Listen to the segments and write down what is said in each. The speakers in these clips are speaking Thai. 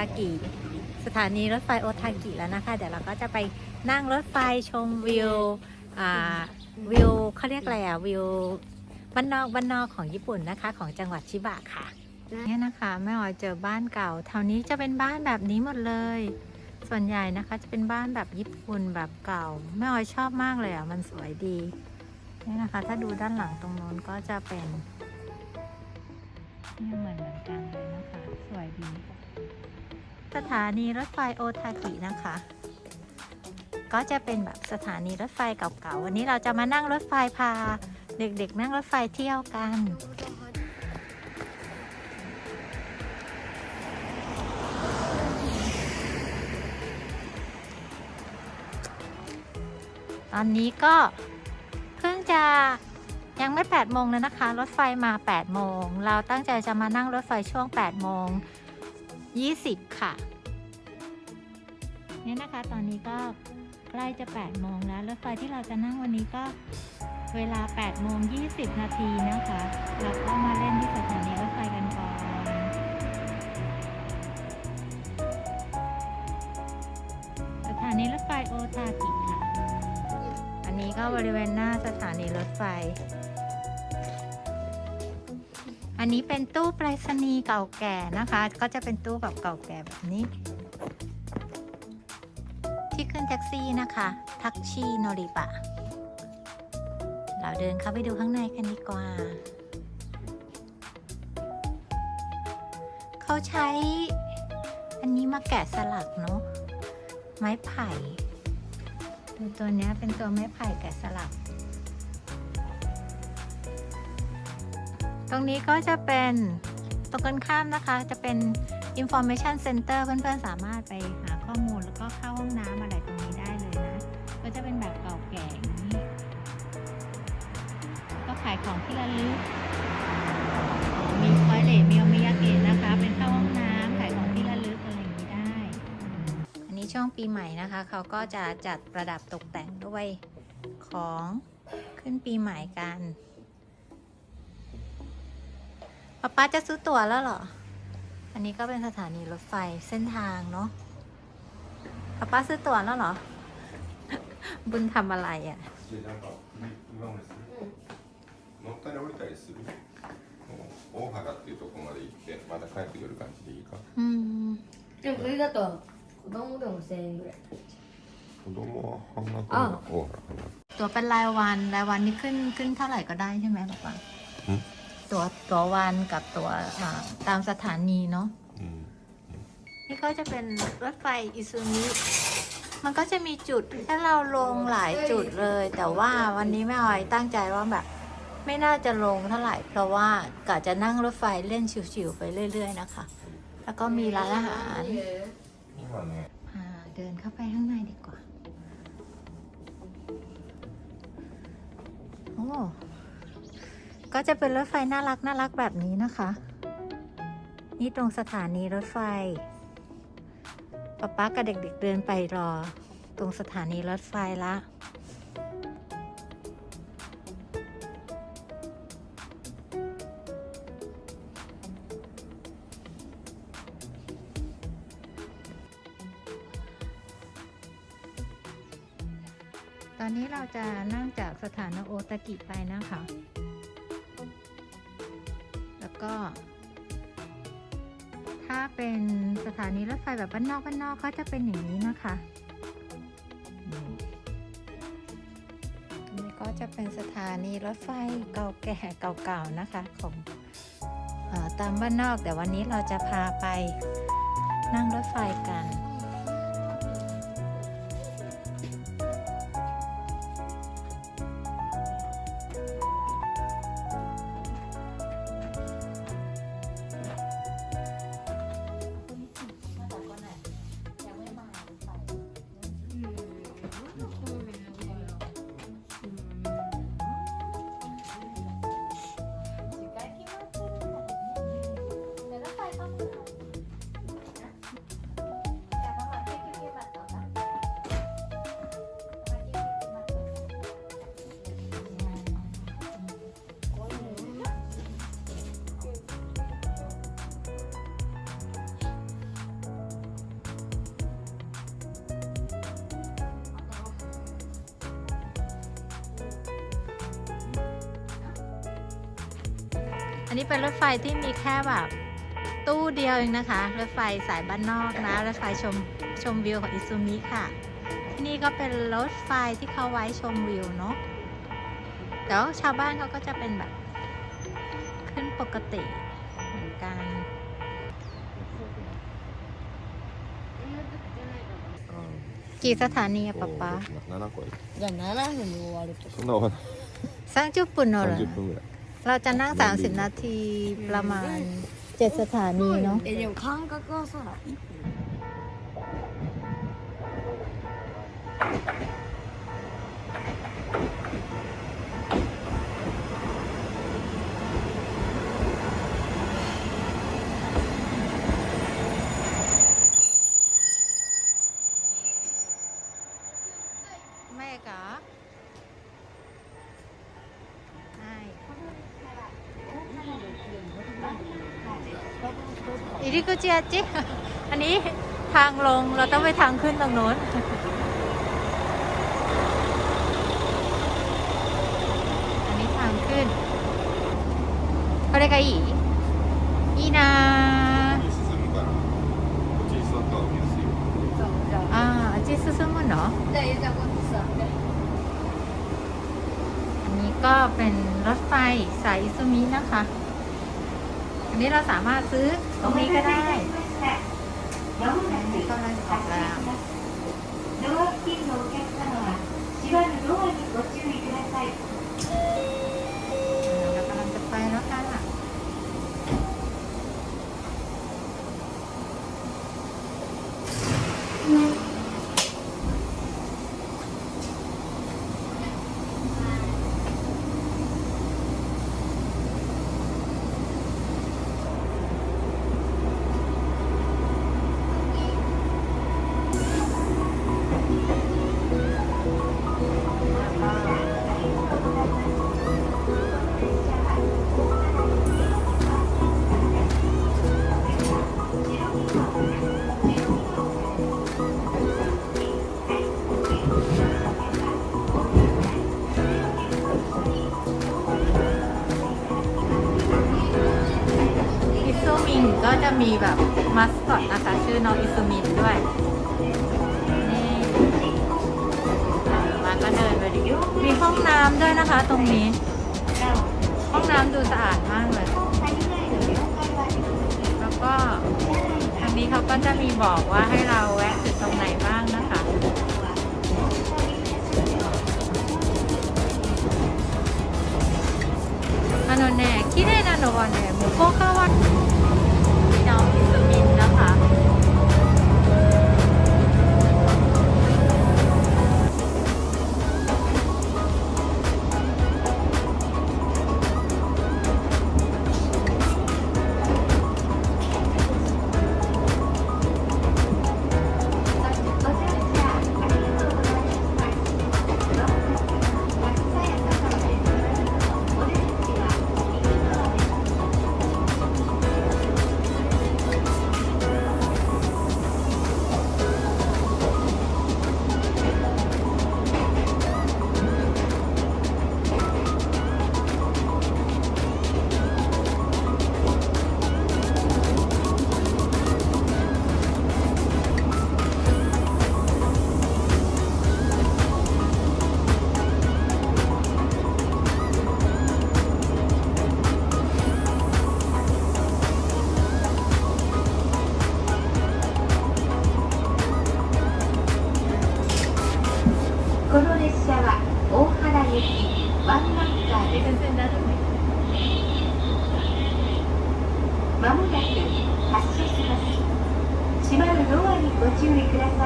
ากิสถานีรถไฟโอทากิแล้วนะคะ เดี๋ยวเราก็จะไปนั่งรถไฟชมวิวอ่าวิวเขาเรียกอะไรอะวิวบ้านนอกบ้านนอกของญี่ปุ่นนะคะ ของจังหวัดชิบะค่ะเนี่ยนะคะแม่ออยเจอบ้านเก่าแถวนี้จะเป็นบ้านแบบนี้หมดเลย ส่วนใหญ่นะคะจะเป็นบ้านแบบญี่ปุ่นแบบเก่าแม่ออยชอบมากเลยอะมันสวยดีเนี่ยนะคะ ถ้าดูด้านหลังตรงโน้นก็จะเป็นนี่เหมือนเหมือนกันเลยนะคะ สวยดี สถานีรถไฟโอทากินะคะ ก็จะเป็นแบบสถานีรถไฟเก่าๆ วันนี้เราจะมานั่งรถไฟพา เด็กๆ นั่งรถไฟเที่ยวกันตอนนี้ก็เพิ่งจะยังไม่8โมงเลยนะคะ รถไฟมา8โมงเราตั้งใจจะมานั่งรถไฟช่วง8โมง 20 ค่ะ เนี่ยนะคะตอนนี้ก็ใกล้จะ 8 โมงแล้วรถไฟที่เราจะนั่งวันนี้ก็เวลา 8 โมง 20 นาทีนะคะ เราก็มาเล่นที่สถานีรถไฟกันก่อนสถานีรถไฟโอทากิค่ะ อันนี้ก็บริเวณหน้าสถานีรถไฟ อันนี้เป็นตู้ไปรษณีย์เก่าแก่นะคะ ก็จะเป็นตู้แบบเก่าแก่แบบนี้ ที่ขึ้นแท็กซี่นะคะ ทักชีโนริบะ เราเดินเข้าไปดูข้างในกันดีกว่า เขาใช้ อันนี้มาแกะสลักเนาะไม้ไผ่ดูตัวนี้เป็นตัวไม้ไผ่แกะสลัก ตรงนี้ก็จะเป็นตรงกันข้ามนะคะ จะเป็น information center เพื่อนๆ สามารถไปหาข้อมูลแล้วก็เข้าห้องน้ำอะไรตรงนี้ได้เลยนะ ก็จะเป็นแบบเก่าแก่อย่างนี้ ก็ขายของที่ระลึกมีคอยเลมีโอมิยาเกะนะคะ เป็นเข้าห้องน้ำขายของที่ระลึกอะไรอย่างนี้ได้ อันนี้ช่วงปีใหม่นะคะ เขาก็จะจัดประดับตกแต่งด้วยของขึ้นปีใหม่กัน ป๊าป๊าจะซื้อตั๋วแล้วเหรอ อันนี้ก็เป็นสถานีรถไฟเส้นทางเนาะป๊าป๊าซื้อตั๋วแล้วเหรอ บุญทำอะไรอะ่ะ でなんか今もです乗ったり降りたりするもう大原っていうところまで行ってまた帰ってくる感じでいいか อืม でもそれだと子供でも1000円ぐらい子供は半額あ大原半額 ตั๋วเป็นรายวัน รายวันนี่ขึ้นขึ้นเท่าไหร่ก็ได้ใช่ไหมป๊าป๊า อืม ตัวตัววันกับตัวตามสถานีเนาะนี่ก็จะเป็นรถไฟอิซูมิมันก็จะมีจุดให้เราลงหลายจุดเลย แต่ว่าวันนี้แม่ออยตั้งใจว่าแบบ ไม่น่าจะลงเท่าไหร่ เพราะว่ากะจะนั่งรถไฟเล่นชิวๆไปเรื่อย ๆ นะคะ แล้วก็มีร้านอาหารเดินเข้าไปข้างในดีกว่า โอ้ ก็จะเป็นรถไฟน่ารักน่ารักแบบนี้นะคะ นี่ตรงสถานีรถไฟป๊าป๊ากับเด็กๆเดินไปรอ ตรงสถานีรถไฟละตอนนี้เราจะนั่งจากสถานโอตากิไปนะคะ ก็ ถ้าเป็นสถานีรถไฟแบบบ้านนอกบ้านนอกก็จะเป็นอย่างนี้นะคะนี่จะเป็นสถานีรถไฟเก่าแก่เก่าๆนะคะของอตามบ้านนอกแต่วันนี้เราจะพาไปนั่งรถไฟกัน อันนี้เป็นรถไฟที่มีแค่แบบตู้เดียวเองนะคะ รถไฟสายบ้านนอกนะ รถไฟชมชมวิวของอิซูมิค่ะ ที่นี่ก็เป็นรถไฟที่เขาไว้ชมวิวเนาะแต่ว่าชาวบ้านเขาก็จะเป็นแบบ ขึ้นปกติเหมือนกัน กี่สถานีอะป๊าป๊า 7個じゃあ7分に終わるとそんなわかん สร้างจุดปุ่นโนเหรอ 30分ぐらい เราจะนั่ง 30 นาทีประมาณ 7 สถานีเนาะ เดี๋ยวข้างก็ก็สลับ อิริกุจิอาจิ อันนี้ทางลงเราต้องไปทางขึ้นตรงโน้น อันนี้ทางขึ้นこれがいいいいなここに進むからこっちに座った方が見やすいよそうじゃああああっち進むの じゃあゆうちゃんこっち座って อันนี้ก็เป็นรถไฟสายอิซุมินะคะ อั นี้เราสามารถซื้อตรงนี้ก็ได้ มีแบบมัสคอตนะคะ ชื่อน้องอิซูมินด้วย นี่มาก็เดินไปดิมีห้องน้ำด้วยนะคะ ตรงนี้ ห้องน้ำดูสะอาดมากเลย แล้วก็ทางนี้เขาก็จะมีบอกว่าให้เราแวะจุดตรงไหนบ้างนะคะ あのね、綺麗なのはね、向こう側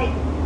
Bye.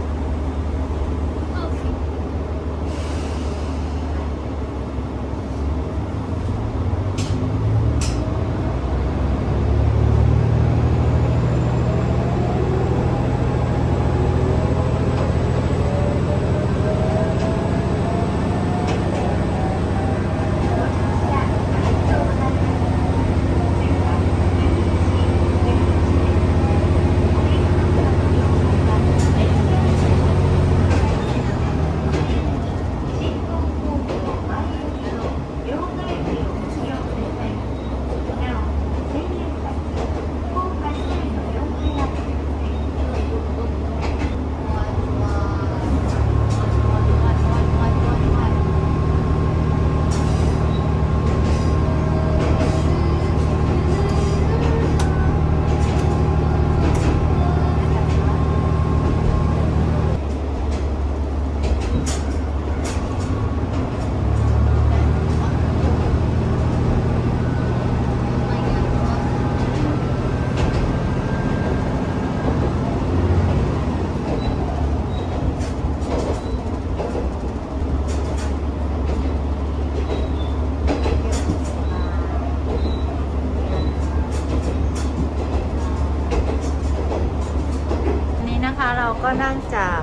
เราก็นั่งจาก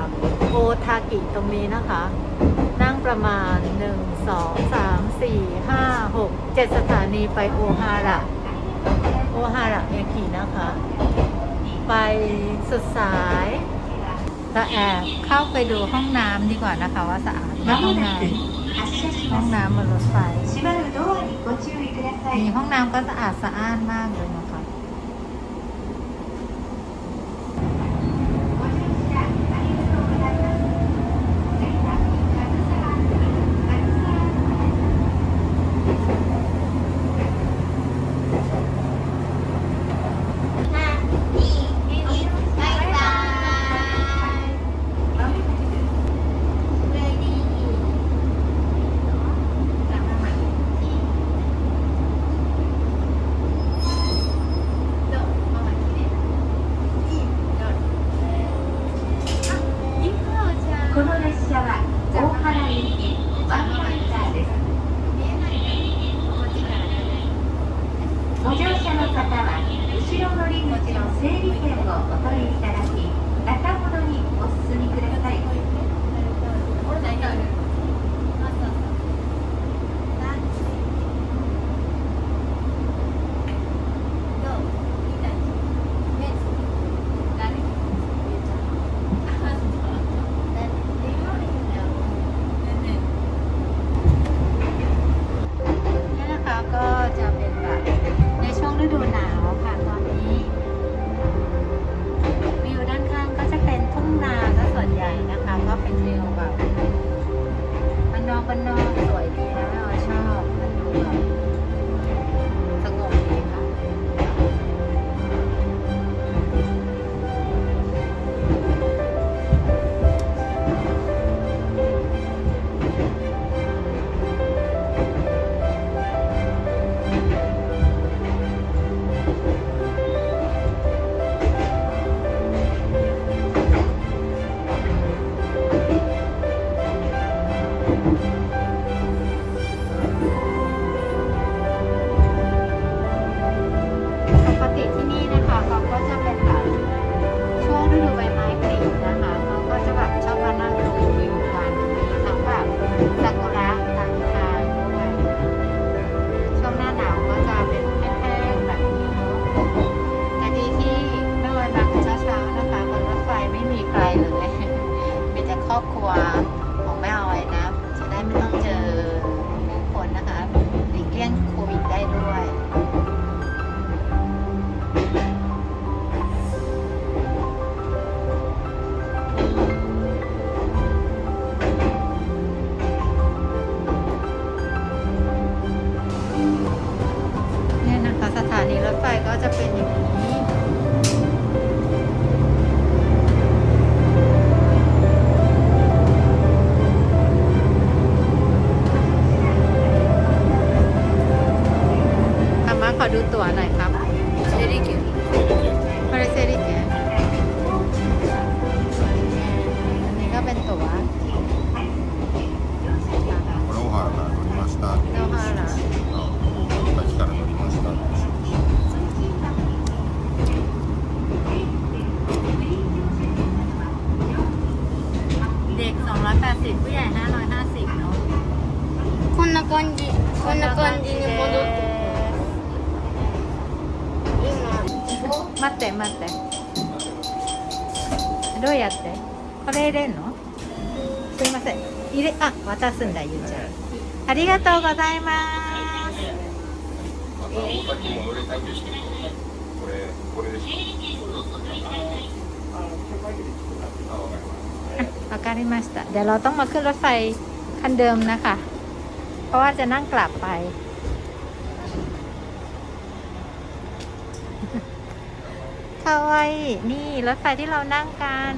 โอทากิตรงนี้นะคะ นั่งประมาณ 1 2 3 4 5 6 7 สถานีไปโอฮาระโอฮาระเาคินะคะ ไปสุดสายจะแอบเข้าไปดูห้องน้ำดีกว่านะคะว่าสะอาดไหมห้องน้ำห้องน้ำบนรถไฟมีห้องน้ำก็สะอาดสะอ้านมากเลยนะ 感じこんな感じに戻って今待って待ってどうやってこれ入れんのすいません入れあ渡すんだゆうちゃんありがとうございますまた大崎に戻りたいんですけどこれこれですあわかります วかりました เดี๋ยวเราต้องมาขึ้นรถไฟคันเดิมนะคะ เพราะว่าจะนั่งกลับไป คาวายนี่รถไฟที่เรานั่งกัน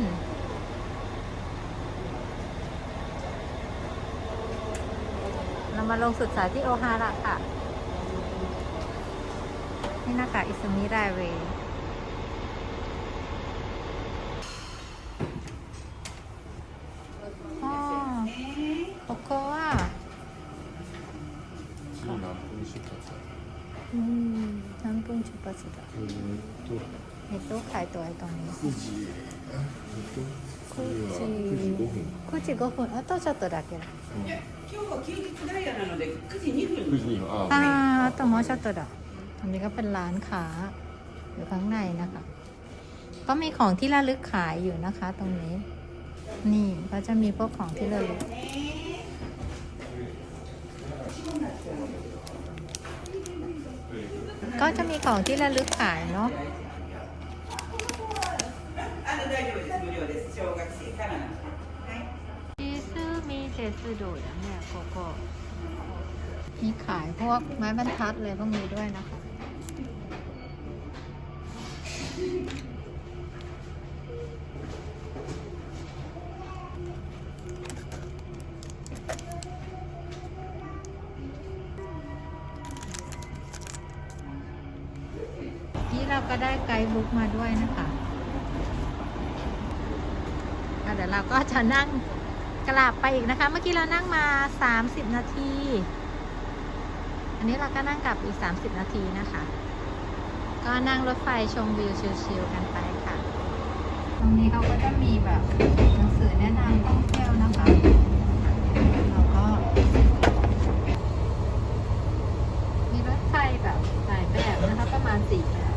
เรามาลงสุดสายที่โอฮาระค่ะ นี่นะคะ อิซุมิไรเวย์ うん何分出発だえーっとえっと書いておいたのに9時えっと次は9時5分9時5分あとちょっとだけだ今日は休日ダイヤなので9時2分9時にああーあともうちょっとだตรงนี้ก็เป็นร้านค้าอยู่ข้างในนะคะ ก็มีของที่ระลึกขายอยู่นะคะ ตรงนี้ นี่ก็จะมีพวกของที่ระลึก ก็จะมีของที่ระลึกขายเนาะมีขายพวกไม้บรรทัดเลยพวกนี้ด้วยนะคะ ไปอีกนะคะ เมื่อกี้เรานั่งมา 30 นาที อันนี้เราก็นั่งกลับอีก 30 นาทีนะคะ ก็นั่งรถไฟชมวิวชิลๆกันไปค่ะ ตรงนี้เขาก็จะมีแบบหนังสือแนะนำท่องเที่ยวนะคะเราก็มีรถไฟแบบหลายแบบนะคะประมาณสี่แบบ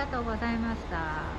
がとうございました。